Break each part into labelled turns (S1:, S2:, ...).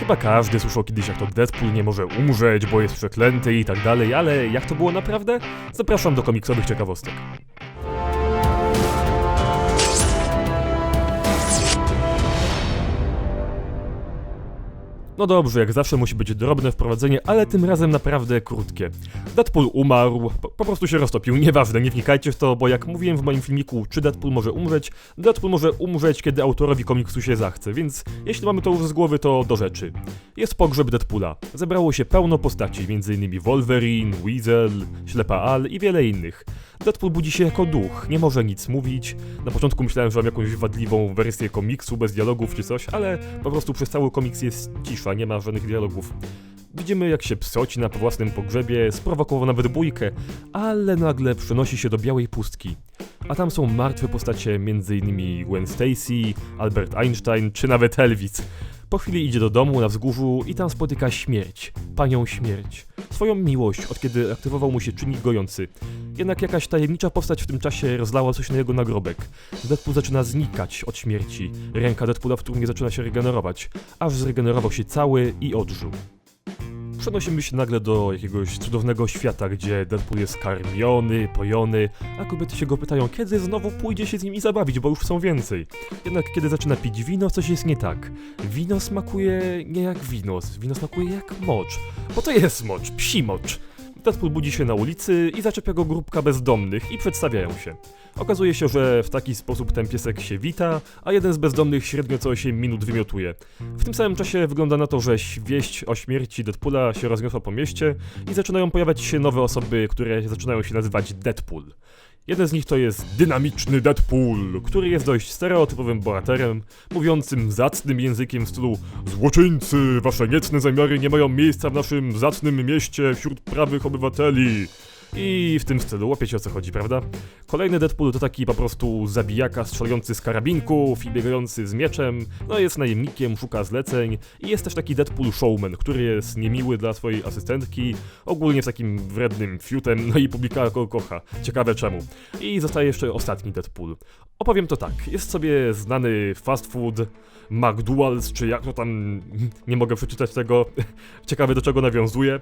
S1: Chyba każdy słyszał kiedyś, jak to Deadpool nie może umrzeć, bo jest przeklęty i tak dalej, ale jak to było naprawdę? Zapraszam do komiksowych ciekawostek. No dobrze, jak zawsze musi być drobne wprowadzenie, ale tym razem naprawdę krótkie. Deadpool umarł, po, po prostu się roztopił, nieważne, nie wnikajcie w to, bo jak mówiłem w moim filmiku, czy Deadpool może umrzeć, Deadpool może umrzeć, kiedy autorowi komiksu się zachce, więc jeśli mamy to już z głowy, to do rzeczy. Jest pogrzeb Deadpoola. Zebrało się pełno postaci, m.in. Wolverine, Weasel, Ślepa Al i wiele innych. Deadpool budzi się jako duch, nie może nic mówić. Na początku myślałem, że mam jakąś wadliwą wersję komiksu bez dialogów czy coś, ale po prostu przez cały komiks jest cisza, nie ma żadnych dialogów. Widzimy jak się psoci na własnym pogrzebie, sprowokował nawet bójkę, ale nagle przenosi się do białej pustki. A tam są martwe postacie, m.in. Gwen Stacy, Albert Einstein czy nawet Elvis. Po chwili idzie do domu na wzgórzu i tam spotyka śmierć, panią śmierć. Swoją miłość, od kiedy aktywował mu się czynnik gojący. Jednak jakaś tajemnicza postać w tym czasie rozlała coś na jego nagrobek. Deadpool zaczyna znikać od śmierci. Ręka Deadpoola w turnie zaczyna się regenerować, aż zregenerował się cały i odżył. Przenosimy się nagle do jakiegoś cudownego świata, gdzie Deadpool jest karmiony, pojony, a kobiety się go pytają, kiedy znowu pójdzie się z nimi zabawić, bo już chcą więcej. Jednak kiedy zaczyna pić wino, coś jest nie tak. Wino smakuje nie jak wino, wino smakuje jak mocz. Bo to jest mocz, psi mocz. Deadpool budzi się na ulicy i zaczepia go grupka bezdomnych i przedstawiają się. Okazuje się, że w taki sposób ten piesek się wita, a jeden z bezdomnych średnio co 8 minut wymiotuje. W tym samym czasie wygląda na to, że wieść o śmierci Deadpoola się rozniosła po mieście i zaczynają pojawiać się nowe osoby, które zaczynają się nazywać Deadpool. Jeden z nich to jest dynamiczny Deadpool, który jest dość stereotypowym bohaterem, mówiącym zacnym językiem w stylu Złoczyńcy, wasze niecne zamiary nie mają miejsca w naszym zacnym mieście wśród prawych obywateli. I w tym stylu, łapiecie o co chodzi, prawda? Kolejny Deadpool to taki po prostu zabijaka strzelający z karabinków i biegający z mieczem, no jest najemnikiem, szuka zleceń i jest też taki Deadpool showman, który jest niemiły dla swojej asystentki, ogólnie jest takim wrednym fiutem, no i publika go kocha. Ciekawe czemu. I zostaje jeszcze ostatni Deadpool. Opowiem to tak, jest sobie znany fast food, McDonald's, czy jak to tam, nie mogę przeczytać tego, ciekawe do czego nawiązuje.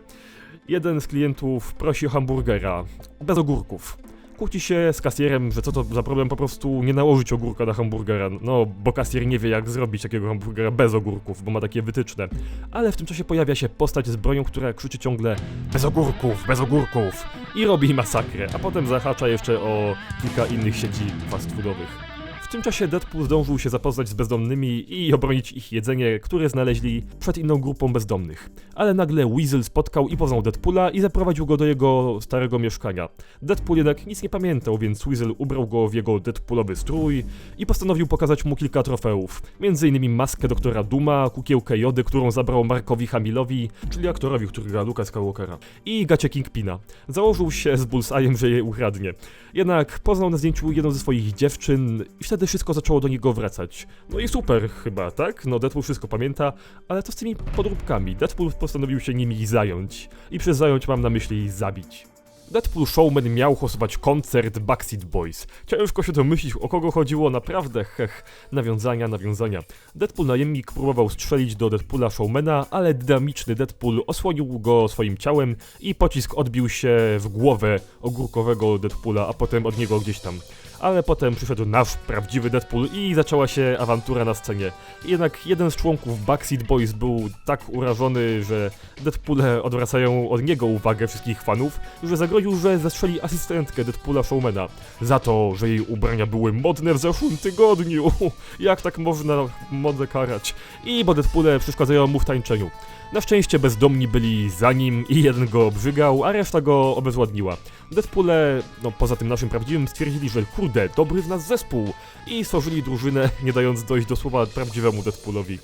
S1: Jeden z klientów prosi o hamburgera, bez ogórków. Kłóci się z kasjerem, że co to za problem po prostu nie nałożyć ogórka na hamburgera, no bo kasjer nie wie jak zrobić takiego hamburgera bez ogórków, bo ma takie wytyczne. Ale w tym czasie pojawia się postać z bronią, która krzyczy ciągle bez ogórków, bez ogórków i robi masakrę, a potem zahacza jeszcze o kilka innych sieci fast foodowych. W tym czasie Deadpool zdążył się zapoznać z bezdomnymi i obronić ich jedzenie, które znaleźli przed inną grupą bezdomnych. Ale nagle Weasel spotkał i poznał Deadpoola i zaprowadził go do jego starego mieszkania. Deadpool jednak nic nie pamiętał, więc Weasel ubrał go w jego Deadpoolowy strój i postanowił pokazać mu kilka trofeów. Między innymi maskę doktora Duma, kukiełkę Jody, którą zabrał Markowi Hamilowi, czyli aktorowi, który gra Luka Skywalkera, i gacie Kingpina. Założył się z Bullseye'em, że je ukradnie. Jednak poznał na zdjęciu jedną ze swoich dziewczyn i wtedy wszystko zaczęło do niego wracać. No i super chyba, tak? No Deadpool wszystko pamięta, ale to z tymi podróbkami. Deadpool postanowił się nimi zająć. I przez zająć mam na myśli zabić. Deadpool Showman miał hostować koncert Backseat Boys. Ciężko się domyślić, o kogo chodziło, naprawdę, hech, nawiązania, nawiązania. Deadpool najemnik próbował strzelić do Deadpoola Showmana, ale dynamiczny Deadpool osłonił go swoim ciałem i pocisk odbił się w głowę ogórkowego Deadpoola, a potem od niego gdzieś tam. Ale potem przyszedł nasz prawdziwy Deadpool i zaczęła się awantura na scenie. Jednak jeden z członków Backseat Boys był tak urażony, że Deadpoole odwracają od niego uwagę wszystkich fanów, że zagroził, że zastrzeli asystentkę Deadpoola Showmana. Za to, że jej ubrania były modne w zeszłym tygodniu. Jak tak można modę karać? I bo Deadpoole przeszkadzają mu w tańczeniu. Na szczęście bezdomni byli za nim i jeden go obrzygał, a reszta go obezładniła. Deadpoole, no poza tym naszym prawdziwym, stwierdzili, że kurde, dobry w nas zespół i stworzyli drużynę, nie dając dojść do słowa prawdziwemu Deadpoolowi.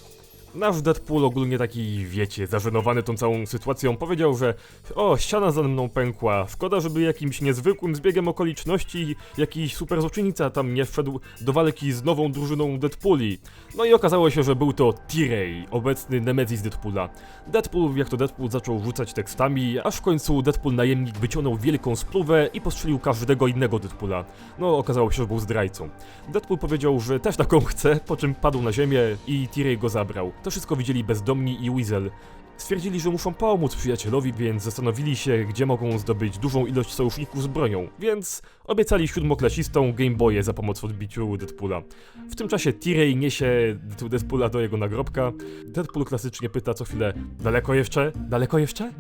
S1: Nasz Deadpool ogólnie taki, wiecie, zażenowany tą całą sytuacją, powiedział, że o, ściana za mną pękła, szkoda, żeby jakimś niezwykłym zbiegiem okoliczności jakiś super złoczyńca tam nie wszedł do walki z nową drużyną Deadpooli. No i okazało się, że był to T-Ray, obecny Nemesis Deadpoola. Deadpool, jak to Deadpool, zaczął rzucać tekstami, aż w końcu Deadpool najemnik wyciągnął wielką spluwę i postrzelił każdego innego Deadpoola. No, okazało się, że był zdrajcą. Deadpool powiedział, że też taką chce, po czym padł na ziemię i T-Ray go zabrał. To wszystko widzieli bezdomni i Weasel. Stwierdzili, że muszą pomóc przyjacielowi, więc zastanowili się, gdzie mogą zdobyć dużą ilość sojuszników z bronią, więc obiecali siódmoklasistom Game Boye za pomoc w odbiciu Deadpoola. W tym czasie T-Ray niesie Deadpoola do jego nagrobka. Deadpool klasycznie pyta co chwilę, daleko jeszcze? Daleko jeszcze?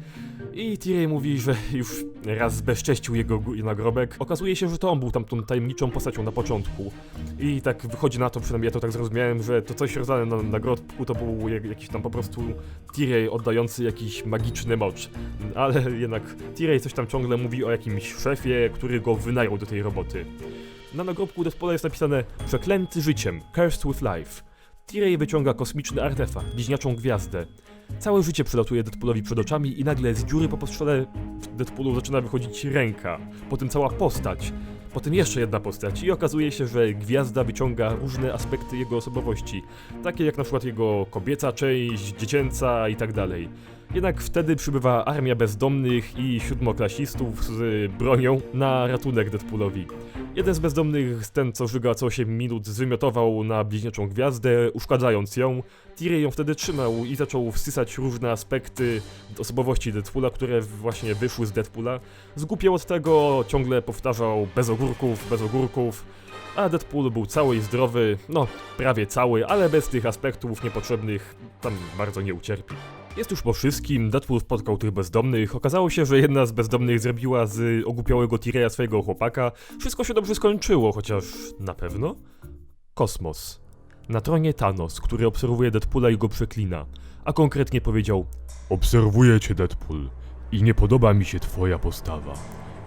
S1: I T-Ray mówi, że już raz zbezcześcił jego nagrobek. Okazuje się, że to on był tamtą tajemniczą postacią na początku. I tak wychodzi na to, przynajmniej ja to tak zrozumiałem, że to coś rozdane na nagrobku to był jak, jakiś tam po prostu T-Ray oddający jakiś magiczny mocz. Ale jednak T-Ray coś tam ciągle mówi o jakimś szefie, który go wynajął do tej roboty. Na nagrobku Deadpoola jest napisane Przeklęty życiem, cursed with life. T-Ray wyciąga kosmiczny artefakt, bliźniaczą gwiazdę. Całe życie przelatuje Deadpoolowi przed oczami i nagle z dziury po postrzale w Deadpoolu zaczyna wychodzić ręka, potem cała postać, potem jeszcze jedna postać i okazuje się, że gwiazda wyciąga różne aspekty jego osobowości, takie jak na przykład jego kobieca część, dziecięca i tak dalej. Jednak wtedy przybywa armia bezdomnych i siódmoklasistów z bronią na ratunek Deadpoolowi. Jeden z bezdomnych, ten co żyga co 8 minut, zwymiotował na bliźniaczą gwiazdę, uszkadzając ją. Tiray ją wtedy trzymał i zaczął wsysać różne aspekty osobowości Deadpoola, które właśnie wyszły z Deadpoola. Zgłupiał od tego, ciągle powtarzał bez ogórków, bez ogórków. A Deadpool był cały i zdrowy, no prawie cały, ale bez tych aspektów niepotrzebnych tam bardzo nie ucierpi. Jest już po wszystkim, Deadpool spotkał tych bezdomnych, okazało się, że jedna z bezdomnych zrobiła z ogłupiałego Tireya swojego chłopaka. Wszystko się dobrze skończyło, chociaż na pewno? Kosmos. Na tronie Thanos, który obserwuje Deadpoola i go przeklina, a konkretnie powiedział
S2: Obserwuję cię, Deadpool, i nie podoba mi się twoja postawa.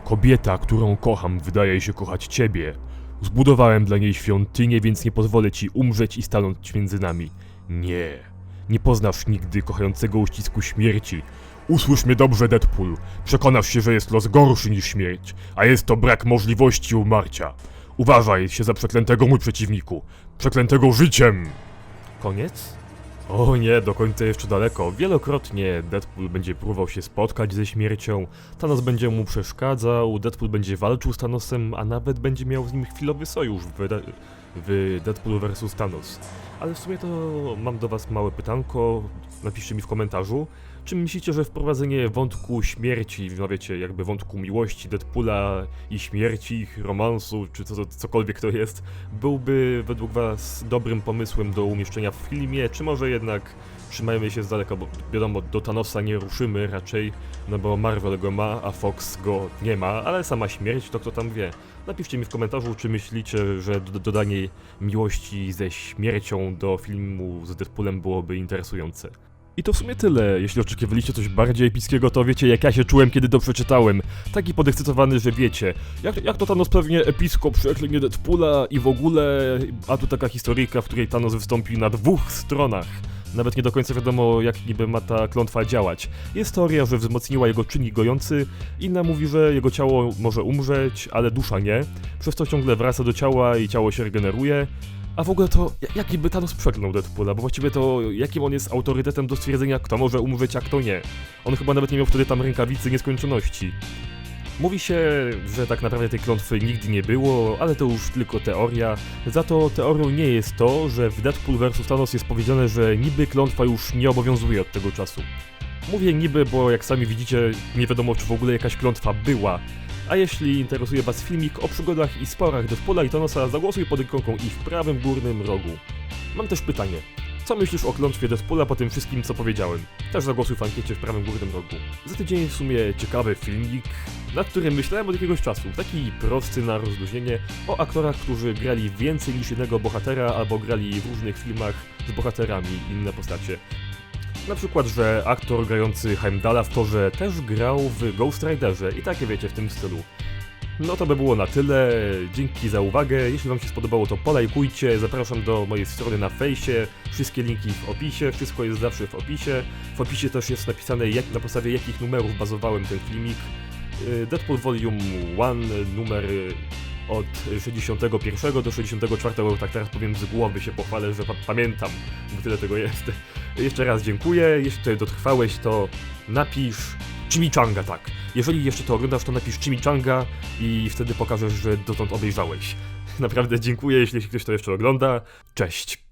S2: Kobieta, którą kocham, wydaje się kochać ciebie. Zbudowałem dla niej świątynię, więc nie pozwolę ci umrzeć i stanąć między nami. Nie. Nie poznasz nigdy kochającego uścisku śmierci. Usłysz mnie dobrze, Deadpool. Przekonasz się, że jest los gorszy niż śmierć, a jest to brak możliwości umarcia. Uważaj się za przeklętego mój przeciwniku. Przeklętego życiem!
S1: Koniec? O nie, do końca jeszcze daleko. Wielokrotnie Deadpool będzie próbował się spotkać ze śmiercią, Thanos będzie mu przeszkadzał, Deadpool będzie walczył z Thanosem, a nawet będzie miał z nim chwilowy sojusz w, w Deadpool vs Thanos. Ale w sumie to mam do was małe pytanko, napiszcie mi w komentarzu. Czy myślicie, że wprowadzenie wątku śmierci, no wiecie, jakby wątku miłości Deadpoola i śmierci, ich romansu, czy co, cokolwiek to jest, byłby według was dobrym pomysłem do umieszczenia w filmie, czy może jednak trzymajmy się z daleka, bo wiadomo, do Thanosa nie ruszymy raczej, no bo Marvel go ma, a Fox go nie ma, ale sama śmierć to kto tam wie. Napiszcie mi w komentarzu, czy myślicie, że do, dodanie miłości ze śmiercią do filmu z Deadpoolem byłoby interesujące. I to w sumie tyle. Jeśli oczekiwaliście coś bardziej epickiego, to wiecie jak ja się czułem, kiedy to przeczytałem. Taki podekscytowany, że wiecie. Jak, jak to Thanos pewnie epicko przeklęgnie Deadpoola i w ogóle... A tu taka historyjka, w której Thanos wystąpił na dwóch stronach. Nawet nie do końca wiadomo, jak niby ma ta klątwa działać. Jest teoria, że wzmocniła jego czynnik gojący, inna mówi, że jego ciało może umrzeć, ale dusza nie, przez to ciągle wraca do ciała i ciało się regeneruje. A w ogóle to, ja- jaki by Thanos przeklął Deadpoola, bo właściwie to jakim on jest autorytetem do stwierdzenia, kto może umrzeć, a kto nie. On chyba nawet nie miał wtedy tam rękawicy nieskończoności. Mówi się, że tak naprawdę tej klątwy nigdy nie było, ale to już tylko teoria. Za to teorią nie jest to, że w Deadpool vs Thanos jest powiedziane, że niby klątwa już nie obowiązuje od tego czasu. Mówię niby, bo jak sami widzicie, nie wiadomo czy w ogóle jakaś klątwa była. A jeśli interesuje Was filmik o przygodach i sporach Deadpoola i Thanosa, zagłosuj pod ikonką i w prawym górnym rogu. Mam też pytanie. Co myślisz o klątwie Deadpoola po tym wszystkim, co powiedziałem? Też zagłosuj w ankiecie w prawym górnym rogu. Za tydzień w sumie ciekawy filmik, nad którym myślałem od jakiegoś czasu. Taki prosty na rozluźnienie o aktorach, którzy grali więcej niż jednego bohatera albo grali w różnych filmach z bohaterami inne postacie. Na przykład, że aktor grający Heimdalla w torze też grał w Ghost Riderze i takie wiecie w tym stylu. No to by było na tyle, dzięki za uwagę, jeśli wam się spodobało to polajkujcie, zapraszam do mojej strony na fejsie, wszystkie linki w opisie, wszystko jest zawsze w opisie, w opisie też jest napisane jak, na podstawie jakich numerów bazowałem ten filmik. Y, Deadpool Volume 1, numer y, od 61 do 64, tak teraz powiem z głowy się pochwalę, że pa pamiętam, bo tyle tego jest. Jeszcze raz dziękuję, jeśli tutaj dotrwałeś to napisz Chimichanga, tak. Jeżeli jeszcze to oglądasz, to napisz Chimichanga i wtedy pokażesz, że dotąd obejrzałeś. Naprawdę dziękuję, jeśli ktoś to jeszcze ogląda. Cześć.